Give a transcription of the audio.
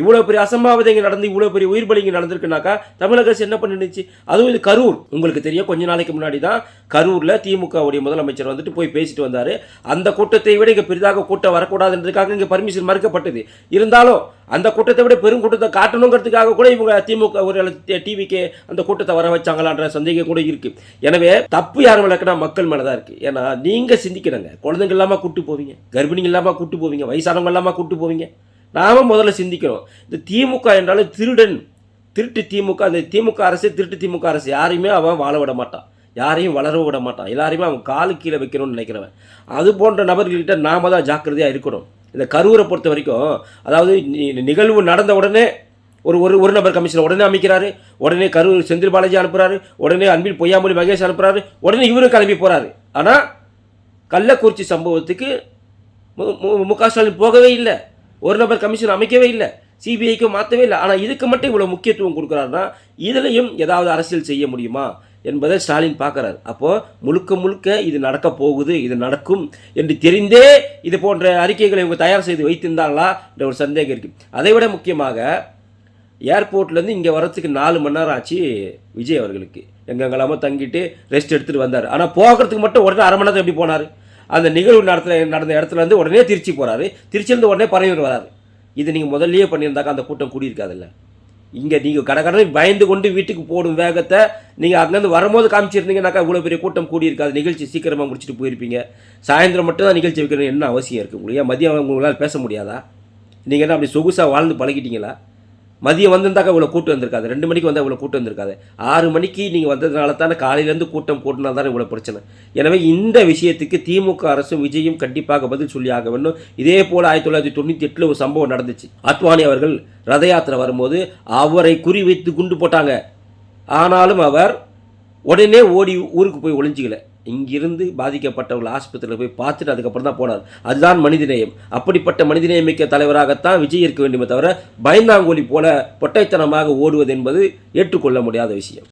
இவ்வளோ பெரிய அசம்பாவிதங்க நடந்து இவ்வளோ பெரிய உயிர் பலிங்க நடந்திருக்குனாக்கா தமிழக அரசு என்ன பண்ணிடுச்சு? அதுவும் இது கரூர். உங்களுக்கு தெரியும் கொஞ்ச நாளைக்கு முன்னாடி தான் கரூரில் திமுகவுடைய முதலமைச்சர் வந்துட்டு போய் பேசிட்டு வந்தார். அந்த கூட்டத்தை விட இங்கே பெரிதாக கூட்டம் வரக்கூடாதுன்றதுக்காக இங்கே பர்மிஷன் மறுக்கப்பட்டது. இருந்தாலும் அந்த கூட்டத்தை விட பெரும் கூட்டத்தை காட்டணுங்கிறதுக்காக கூட இவங்க திமுக ஒரு டிவிக்கு அந்த கூட்டத்தை வர வச்சாங்களான்ற சந்தேகம் கூட இருக்கு. எனவே தப்பு யார் விளக்குனா மக்கள் மேலே தான் இருக்கு. ஏன்னா நீங்க சிந்திக்கிறங்க குழந்தைங்க இல்லாமல் கூட்டு போவீங்க. கர்ப்பிணிங்க இல்லாமல் கூட்டு போவீங்க. வயசானவங்க இல்லாமல் கூட்டு போவீங்க. நாம் முதல்ல சிந்திக்கிறோம் இந்த திமுக என்றாலும் திருடன் திருட்டு திமுக அந்த திமுக அரசு திருட்டு திமுக அரசு யாரையுமே அவன் வாழ விட மாட்டான் யாரையும் வளர விட மாட்டான் எல்லாரையுமே அவன் காலு கீழே வைக்கணும்னு நினைக்கிறவன் அது போன்ற நபர்கள்கிட்ட நாம தான் ஜாக்கிரதையாக இருக்கணும் இந்த கரூரை பொறுத்த வரைக்கும் அதாவது நிகழ்வு நடந்த உடனே ஒரு ஒரு ஒரு நபர் கமிஷனர் உடனே அமைக்கிறாரு உடனே கரூர் செந்தில் பாலாஜி அனுப்புகிறாரு உடனே அன்பில் பொய்யாமொழி மகேஷ் அனுப்புகிறாரு உடனே இவரும் கிளம்பி போகிறாரு ஆனால் கள்ளக்குறிச்சி சம்பவத்துக்கு மு- மு- மு க ஸ்டாலின் போகவே இல்லை ஒரு நபர் கமிஷன் அமைக்கவே இல்லை சிபிஐக்கு மாற்றவே இல்லை. ஆனால் இதுக்கு மட்டும் இவ்வளோ முக்கியத்துவம் கொடுக்குறாருன்னா இதுலையும் ஏதாவது அரசியல் செய்ய முடியுமா என்பதை ஸ்டாலின் பார்க்குறாரு. அப்போது முழுக்க முழுக்க இது நடக்க போகுது இது நடக்கும் என்று தெரிந்தே இது போன்ற அறிக்கைகளை இவங்க தயார் செய்து வைத்திருந்தாங்களா என்ற ஒரு சந்தேகம் இருக்குது அதை விட முக்கியமாக ஏர்போர்ட்லேருந்து இங்கே வரத்துக்கு நாலு மணி நேரம் ஆச்சு விஜய் அவர்களுக்கு. எங்கெங்கெல்லாமோ தங்கிட்டு ரெஸ்ட் எடுத்துகிட்டு வந்தார். ஆனால் போகிறதுக்கு மட்டும் உடனே அரை மணி நேரத்துக்கு எப்படி போனார்? அந்த நிகழ்வு நடத்துல நடந்த இடத்துலேருந்து உடனே திருச்சி போகிறாரு திருச்சியிலேருந்து உடனே பரவி வராரு. இது நீங்கள் முதல்லயே பண்ணியிருந்தாக்கா அந்த கூட்டம் கூடியிருக்காதுல்ல இங்கே நீங்கள் கடற்கடன் பயந்து கொண்டு வீட்டுக்கு போடும் வேகத்தை நீங்கள் அங்கேருந்து வரும்போது காமிச்சிருந்தீங்கன்னாக்கா இவ்வளோ பெரிய கூட்டம் கூடியிருக்காது நிகழ்ச்சி சீக்கிரமாக முடிச்சுட்டு போயிருப்பீங்க. சாயந்தரம் மட்டும் தான் நிகழ்ச்சி வைக்கணும் என்ன அவசியம் இருக்குது உங்களுக்கு மதியம் உங்களால் பேச முடியாதா? நீங்கள் என்ன அப்படி சொகுசாக வாழ்ந்து பழகிட்டீங்களா? மதியம் வந்திருந்தாக்கா இவ்வளோ கூட்டம் வந்திருக்காது. ரெண்டு மணிக்கு வந்தால் இவ்வளோ கூட்டம் வந்திருக்காது. ஆறு மணிக்கு நீங்கள் வந்ததுனால தானே காலையிலேருந்து கூட்டம் கூட்டினா தானே இவ்வளோ பிரச்சனை. எனவே இந்த விஷயத்துக்கு திமுக அரசும் விஜயும் கண்டிப்பாக பதில் சொல்லி ஆக வேண்டும். இதே போல் ஆயிரத்தி தொள்ளாயிரத்தி தொண்ணூற்றி எட்டில் ஒரு சம்பவம் நடந்துச்சு. அத்வானி அவர்கள் ரத யாத்திரை வரும்போது அவரை குறி வைத்து குண்டு போட்டாங்க. ஆனாலும் அவர் உடனே ஓடி ஊருக்கு போய் ஒளிஞ்சிக்கல. இங்கிருந்து பாதிக்கப்பட்டவர்கள் ஆஸ்பத்திரியில் போய் பார்த்துட்டு அதுக்கப்புறம் தான் போனார். அதுதான் மனிதநேயம். அப்படிப்பட்ட மனிதநேயமிக்க தலைவராகத்தான் விஜய் இருக்க வேண்டுமே தவிர பயந்தாங்கோலி போல பொட்டைத்தனமாக ஓடுவது என்பது ஏற்றுக்கொள்ள முடியாத விஷயம்.